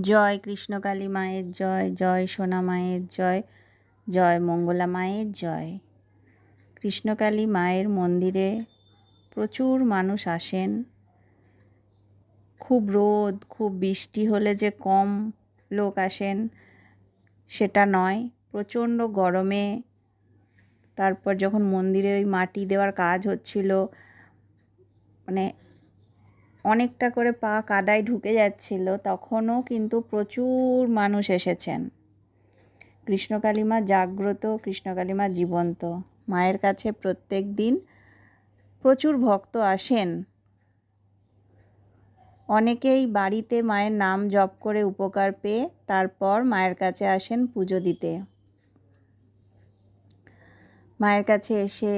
জয় কৃষ্ণকালী মায়ের জয় জয় সোনা মায়ের জয় জয় মঙ্গলা মায়ের জয়। কৃষ্ণকালী মায়ের মন্দিরে প্রচুর মানুষ আসেন। খুব রোদ, খুব বৃষ্টি হলে যে কম লোক আসেন, সেটা নয়। প্রচণ্ড গরমে তারপর যখন মন্দিরে ওই মাটি দেওয়ার কাজ হচ্ছিল মানে অনেকটা করে পা কাদায় ঢুকে যাচ্ছিল, তখনও কিন্তু প্রচুর মানুষ এসেছেন। কৃষ্ণকালীমা জাগ্রত কৃষ্ণকালীমা জীবন্ত। মায়ের কাছে প্রত্যেক দিন প্রচুর ভক্ত আসেন। অনেকেই বাড়িতে মায়ের নাম জপ করে উপকার পেয়ে তারপর মায়ের কাছে আসেন পুজো দিতে। মায়ের কাছে এসে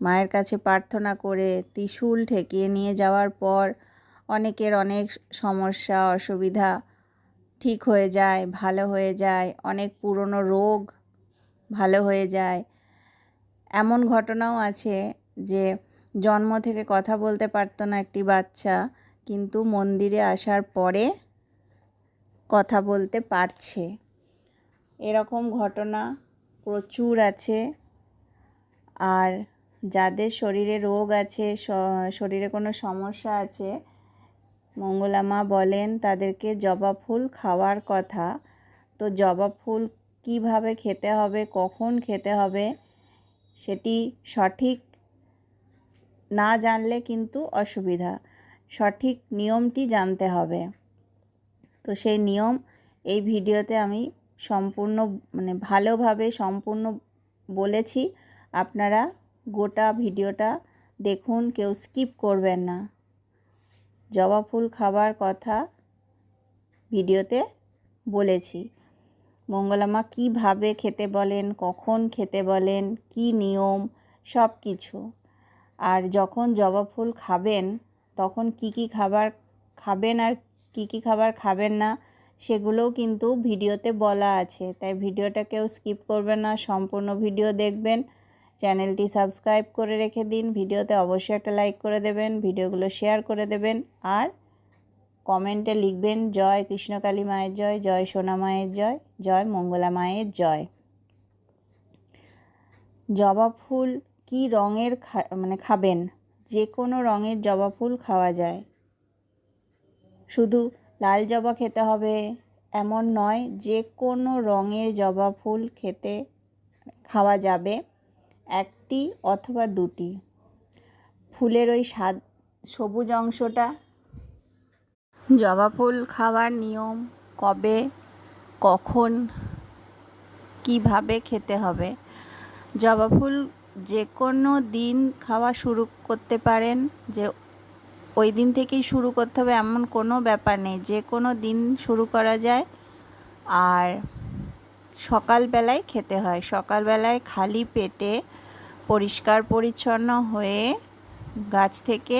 মায়ের কাছে প্রার্থনা করে ত্রিশূল ঠেকিয়ে নিয়ে যাওয়ার পর অনেকের অনেক সমস্যা, অসুবিধা ঠিক হয়ে যায়, ভালো হয়ে যায়, অনেক পুরনো রোগ ভালো হয়ে যায়। এমন ঘটনাও আছে যে জন্ম থেকে কথা বলতে পারতো না একটি বাচ্চা, কিন্তু মন্দিরে আসার পরে কথা বলতে পারছে। এরকম ঘটনা প্রচুর আছে। আর যাদের শরীরে রোগ আছে শরীরে কোনো সমস্যা আছে মঙ্গলা মা বলেন তাদেরকে জবা ফুল খাওয়ার কথা। তো জবা ফুল কীভাবে খেতে হবে, কখন খেতে হবে, সেটি সঠিক না জানলে কিন্তু অসুবিধা। সঠিক নিয়মটি জানতে হবে। তো সেই নিয়ম এই ভিডিওতে আমি সম্পূর্ণ মানে ভালোভাবে সম্পূর্ণ বলেছি। আপনারা গোটা ভিডিওটা দেখুন, কেউ স্কিপ করবেন না। জবা ফুল খাবার কথা ভিডিওতে বলেছি। মঙ্গলামা কীভাবে খেতে বলেন, কখন খেতে বলেন, কি নিয়ম সব কিছু আর যখন জবা ফুল খাবেন, তখন কি কি খাবার খাবেন আর কি কি খাবার খাবেন না, সেগুলোও কিন্তু ভিডিওতে বলা আছে। তাই ভিডিওটা কেউ স্কিপ করবেন না, সম্পূর্ণ ভিডিও দেখবেন। চ্যানেলটি সাবস্ক্রাইব করে রেখে দিন। ভিডিওতে অবশ্যই একটা লাইক করে দেবেন, ভিডিওগুলো শেয়ার করে দেবেন আর কমেন্টে লিখবেন, জয় কৃষ্ণকালী মায়ের জয় জয় সোনা মায়ের জয় জয় মঙ্গলা মায়ের জয়। জবা ফুল কি রঙের মানে খাবেন? যে কোনো রঙের জবা ফুল খাওয়া যায়। শুধু লাল জবা খেতে হবে এমন নয়, যে কোনো রঙের জবা ফুল খেতে খাওয়া যাবে। একটি অথবা দুটি। ফুলের ওই স্বাদ, সবুজ অংশটা। জবা ফুল খাওয়ার নিয়ম, কবে, কখন, কীভাবে খেতে হবে। জবা ফুল যে কোনো দিন খাওয়া শুরু করতে পারেন, যে ওই দিন থেকেই শুরু করতে হবে এমন কোনো ব্যাপার নেই। যে কোনো দিন শুরু করা যায়। আর সকালবেলায় খেতে হয়। সকালবেলায় খালি পেটে পরিষ্কার পরিচ্ছন্ন হয়ে গাছ থেকে,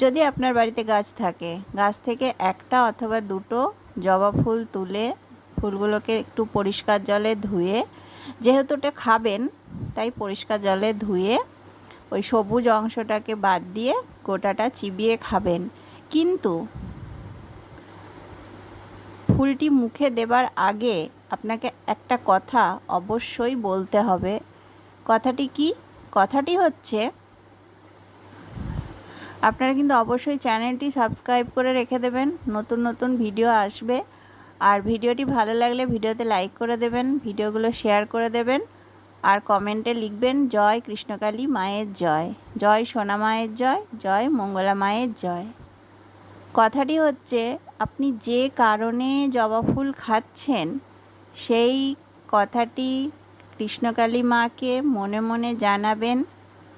যদি আপনার বাড়িতে গাছ থাকে, গাছ থেকে একটা অথবা দুটো জবা ফুল তুলে ফুলগুলোকে একটু পরিষ্কার জলে ধুয়ে, যেহেতু ওটা খাবেন, তাই পরিষ্কার জলে ধুয়ে ওই সবুজ অংশটাকে বাদ দিয়ে গোটাটা চিবিয়ে খাবেন। কিন্তু ফুলটি মুখে দেবার আগে আপনাকে একটা কথা অবশ্যই বলতে হবে। কথাটি কি? কথাটি হচ্ছে, আপনারা কিন্তু অবশ্যই চ্যানেলটি সাবস্ক্রাইব করে রেখে দেবেন, নতুন নতুন ভিডিও আসবে। আর ভিডিওটি ভালো লাগলে ভিডিওতে লাইক করে দেবেন, ভিডিওগুলো শেয়ার করে দেবেন, আর কমেন্টে লিখবেন, জয় কৃষ্ণকালী মায়ের জয় জয় সোনা মায়ের জয় জয় মঙ্গলা মায়ের জয়। কথাটি হচ্ছে, আপনি যে কারণে জবা ফুল খাচ্ছেন, সেই কথাটি কৃষ্ণকালী মাকে মনে মনে জানাবেন,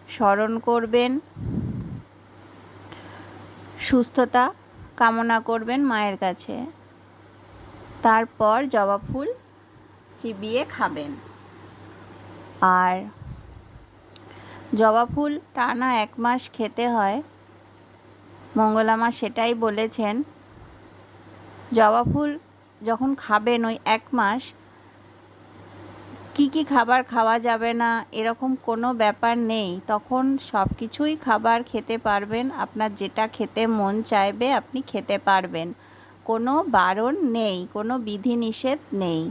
স্মরণ করবেন, সুস্থতা কামনা করবেন মায়ের কাছে। তারপর জবা ফুল চিবিয়ে খাবেন। আর জবা ফুল টানা এক মাস খেতে হয়। মঙ্গলামা সেটাই বলেছেন, জবা ফুল যখন খাবেন ওই এক মাস কি কি খাবার খাওয়া যাবে না, এরকম কোনো ব্যাপার নেই। তখন সব কিছুই খাবার খেতে পারবেন, আপনার যেটা খেতে মন চাইবে আপনি খেতে পারবেন। কোনো বারণ নেই, কোনো বিধিনিষেধ নেই।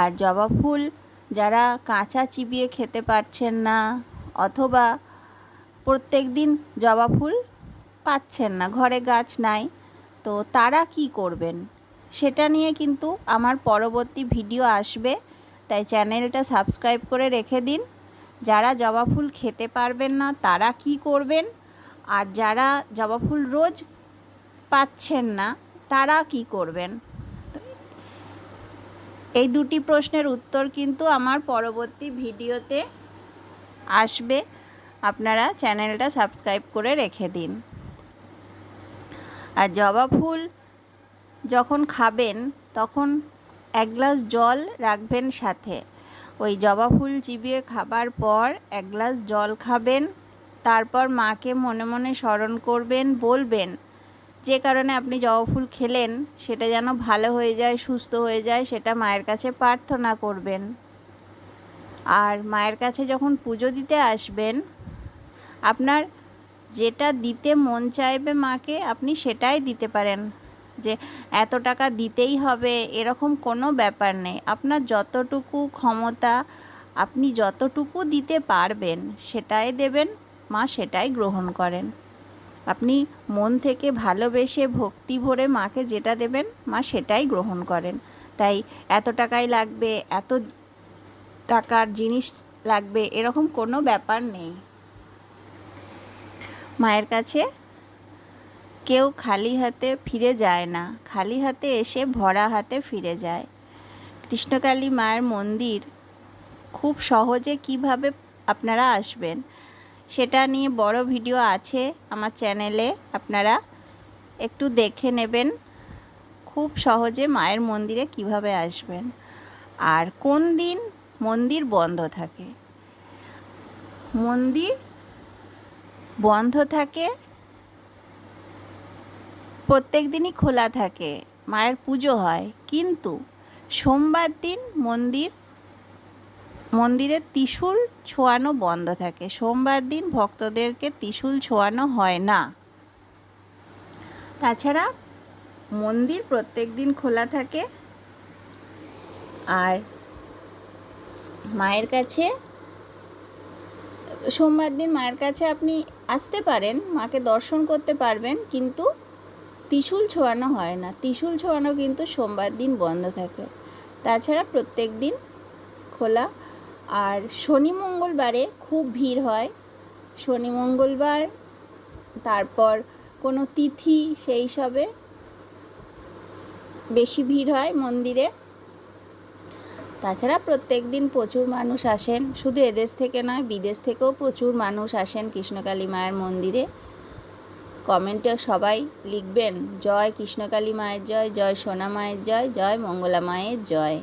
আর জবা ফুল যারা কাঁচা চিবিয়ে খেতে পারছেন না, অথবা প্রত্যেক দিন জবা ফুল পাচ্ছেন না, ঘরে গাছ নাই, তো তারা কি করবেন? সেটা নিয়ে কিন্তু আমার পরবর্তী ভিডিও আসবে, তাই চ্যানেলটা সাবস্ক্রাইব করে রেখে দিন। যারা জবা ফুল খেতে পারবেন না, তারা কি করবেন? আর যারা জবা ফুল রোজ পাচ্ছেন না, তারা কি করবেন? এই দুটি প্রশ্নের উত্তর কিন্তু আমার পরবর্তী ভিডিওতে আসবে। আপনারা চ্যানেলটা সাবস্ক্রাইব করে রেখে দিন। আর জবা ফুল যখন খাবেন, তখন এক গ্লাস জল রাখবেন সাথে। ওই জবা ফুল চিবিয়ে খাবার পর এক গ্লাস জল খাবেন, তারপর মাকে মনে মনে স্মরণ করবেন, বলবেন, যে কারণে আপনি জবা ফুল খেলেন, সেটা যেন ভালো হয়ে যায়, সুস্থ হয়ে যায়, সেটা মায়ের কাছে প্রার্থনা করবেন। আর মায়ের কাছে যখন পুজো দিতে আসবেন, আপনার যেটা দিতে মন চাইবে মাকে, আপনি সেটাই দিতে পারেন। যে এত টাকা দিতেই হবে, এরকম কোনো ব্যাপার নেই। আপনার যতটুকু ক্ষমতা, আপনি যতটুকু দিতে পারবেন, সেটাই দেবেন, মা সেটাই গ্রহণ করেন। আপনি মন থেকে ভালোবেসে ভক্তি ভরে মাকে যেটা দেবেন, মা সেটাই গ্রহণ করেন। তাই এত টাকাই লাগবে, এত টাকার জিনিস লাগবে, এরকম কোনো ব্যাপার নেই। মায়ের কাছে কেউ খালি হাতে ফিরে যায় না। খালি হাতে এসে ভরা হাতে ফিরে যায়। কৃষ্ণকালী মায়ের মন্দির খুব সহজে কীভাবে আপনারা আসবেন সেটা নিয়ে বড় ভিডিও আছে আমার চ্যানেলে। আপনারা একটু দেখে নেবেন খুব সহজে মায়ের মন্দিরে কীভাবে আসবেন আর কোন দিন মন্দির বন্ধ থাকে। মন্দির বন্ধ থাকে প্রত্যেক দিনই খোলা থাকে, মায়ের পুজো হয়। কিন্তু সোমবার দিন মন্দির, মন্দিরে ত্রিশূল ছোঁয়ানো বন্ধ থাকে। সোমবার দিন ভক্তদেরকে ত্রিশূল ছোঁয়ানো হয় না। তাছাড়া মন্দির প্রত্যেক দিন খোলা থাকে আর মায়ের কাছে, সোমবার দিন মায়ের কাছে আপনি আসতে পারেন, মাকে দর্শন করতে পারবেন, কিন্তু ত্রিশূল ছোঁয়ানো হয় না। ত্রিশূল ছোঁয়ানো কিন্তু সোমবার দিন বন্ধ থাকে। তাছাড়া প্রত্যেক দিন খোলা। আর শনি মঙ্গলবারে খুব ভিড় হয়। শনি মঙ্গলবার, তারপর কোনো তিথি সেই সবে বেশি ভিড় হয় মন্দিরে। তাছাড়া প্রত্যেক দিন প্রচুর মানুষ আসেন। শুধু এদেশ থেকে নয়, বিদেশ থেকেও প্রচুর মানুষ আসেন কৃষ্ণকালী মায়ের মন্দিরে। কমেন্টে সবাই লিখবেন, জয় কৃষ্ণকালী মায়ের জয় জয় সোনা মায়ের জয় জয় মঙ্গলা মায়ের জয়।